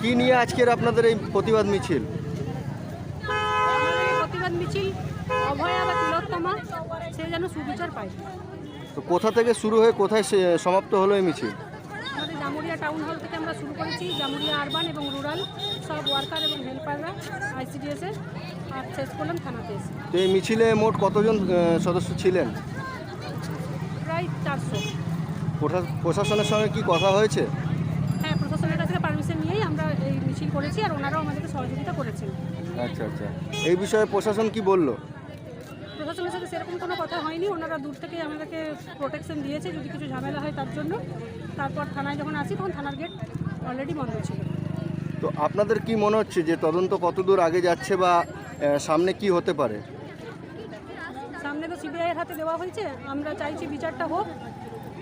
কি নিয়ে আজকের আপনাদের এই প্রতিবাদ মিছিল? প্রতিবাদ মিছিল অভয়া বা তিলোত্তমা সে যেন সুবিচার পায়। তো কোথা থেকে শুরু হয়ে কোথায় সমাপ্ত হলো এই মিছিল? আমাদের জামুরিয়া টাউন হল থেকে আমরা শুরু করেছি জামুরিয়া আরবান এবং রুরাল সব ওয়ার্কার এবং হেল্পাররা আইসিডিএসের আর শেষ করলাম থানাতে এসে। তো এই মিছিলে মোট কতজন সদস্য ছিলেন? প্রায় চারশো। প্রশাসনের সঙ্গে কি কথা হয়েছে? এই মিছিল করেছি আর ওনারাও আমাদেরকে সহযোগিতা করেছেন। আচ্ছা আচ্ছা। এই বিষয়ে প্রশাসন কি বলল? প্রশাসনের সাথে সেরকম কোনো কথা হয়নি। ওনারা দূর থেকে আমাদেরকে প্রোটেকশন দিয়েছে যদি কিছু ঝামেলা হয় তার জন্য। তারপর থানায় যখন আসি তখন থানার গেট অলরেডি বন্ধ ছিল। তো আপনাদের কি মনে হচ্ছে যে তদন্ত কতদূর আগে যাচ্ছে বা সামনে কি হতে পারে? সামনে তো সিবিআইয়ের হাতে দেওয়া হয়েছে। আমরা চাইছি বিচারটা হোক।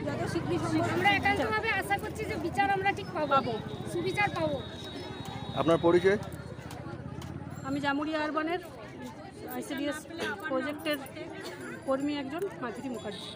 যাতে শীঘ্রই সম্ভব আমরা একান্তভাবে আশা করছি যে বিচার আমরা ঠিক পাবো। সুবিচার পাবো। আপনার পরিচয়? আমি জামুরিয়া আরবানের আইসিডিএস প্রজেক্টের কর্মী একজন মাধুরী মুখার্জি।